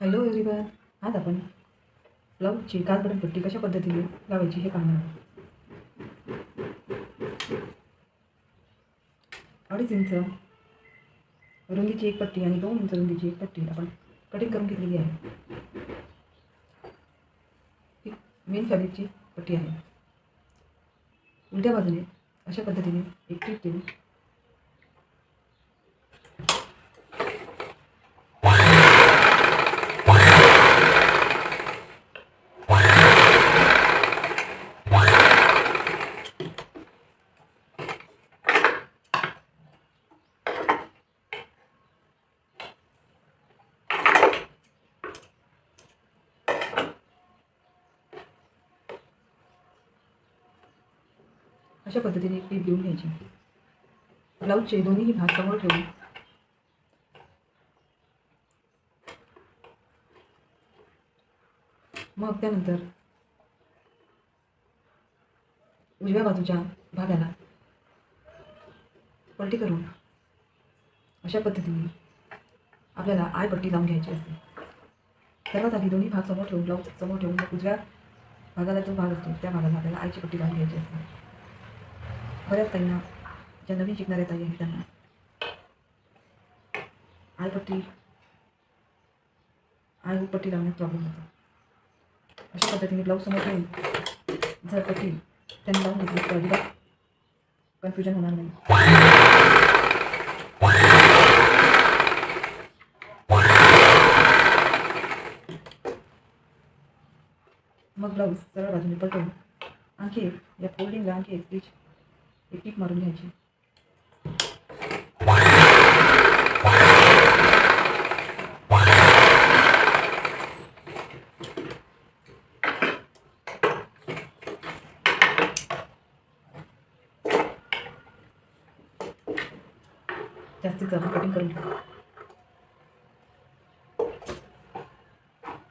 Hello everyone आज आपण ब्लाऊजची कालपर्यंत पट्टी कशा पद्धतीने लावायची हे पाहणार अडीच इंच रुंदीची एक पट्टी आणि दोन इंच रुंदीची एक पट्टी आपण कटिंग करून घेतलेली आहे. ही मेन फॅब्रिकची पट्टी आहे. उलट्या बाजूने अशा पद्धतीने एक टीप देऊन अशा पद्धतीने एक घेऊन घ्यायची. ब्लाऊजचे दोन्हीही भाग समोर ठेवून. मग त्यानंतर उजव्या बाजूच्या भागाला पलटी करून अशा पद्धतीने आपल्याला आय पट्टी लावून घ्यायची असते. सर्वात आधी दोन्ही भाग समोर ठेवून ब्लाऊज समोर ठेवून मग उजव्या भागाला जो भाग असतो त्या भागाला आपल्याला आयची पट्टी लावून घ्यायची असते. बऱ्याच ताईंना ज्या नवीन शिकणाऱ्या ताई आहेत त्यांना. आयपट्टी आय पट्टी लावण्यात प्रॉब्लेम होतो. अशा पद्धतीने ब्लाऊज समोर ठेवून जर पट्टी त्यांनी लावून घेतली तर अजिबात कन्फ्युजन होणार नाही. मग ब्लाऊज सरळ बाजूने पलटवून आणखी एक या फोल्डिंगला आणखी एक स्टिच एक टीप मारून घ्यायची. जास्तीत जास्त कटिंग करून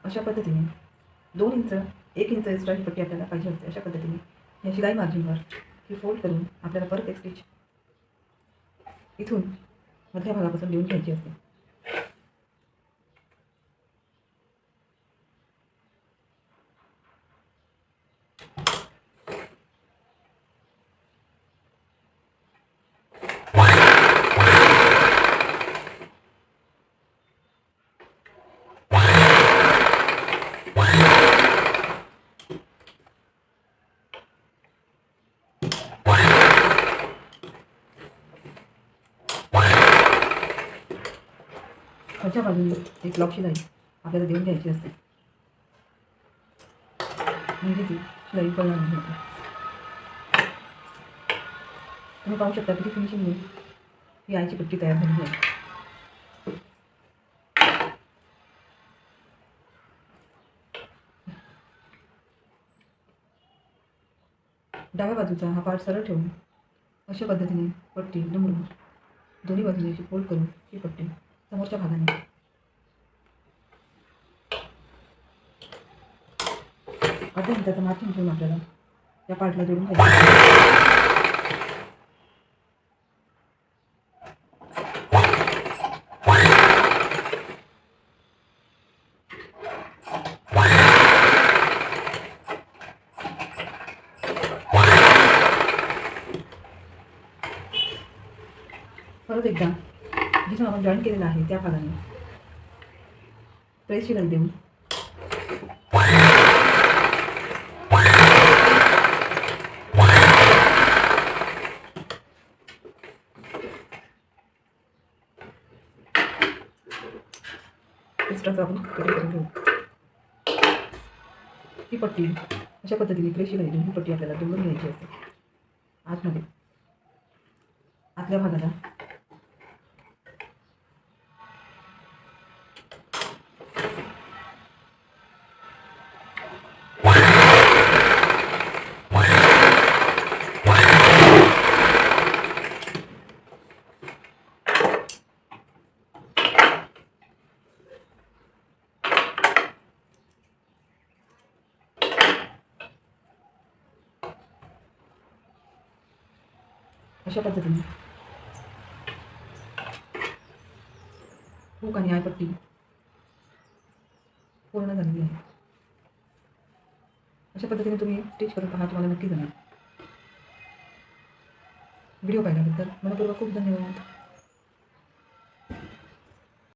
अशा पद्धतीने दोन इंच एक इंच एक्स्ट्राची पट्टी आपल्याला पाहिजे असते. अशा पद्धतीने या शिलाई मार्जिनवर ही फोल्ड करून आपल्याला परत एक स्टिच इथून मधल्या भागापासून लिहून घ्यायची असते. खालच्या बाजूने एक ब्लॉक शिलाई आपल्याला देऊन घ्यायची असते म्हणजे ती शिलाई पडणार नाही तुम्ही पाहू शकता किती फिनिशिंगने ही आईची पट्टी तयार झाली आहे डाव्या बाजूचा हा पार्ट सरळ ठेवून अशा पद्धतीने पट्टी डमरून दोन्ही बाजूने अशी फोल्ड करून ही पट्टी समोरच्या भागाने. अर्ध्या इंचाचं मार्किंग ठेवून आपल्याला. या पार्टला जोडून घ्यायचं परत एकदा. जिथून आपण जॉईन केलेला आहे त्या भागाने. प्रेस शिलाई देऊन आपण कटिंग करून घेऊ. ही पट्टी अशा पद्धतीने प्रेशी घालून ही पट्टी आपल्याला दोन घ्यायची असते. आतमध्ये. आतल्या भागाला अशा पद्धतीने हो आणि आयपट्टी पूर्ण झालेली आहे. अशा पद्धतीने तुम्ही स्टिच करून पहा तुम्हाला नक्की जाणार व्हिडिओ पाहिल्याबद्दल मनपूर्वक खूप धन्यवाद.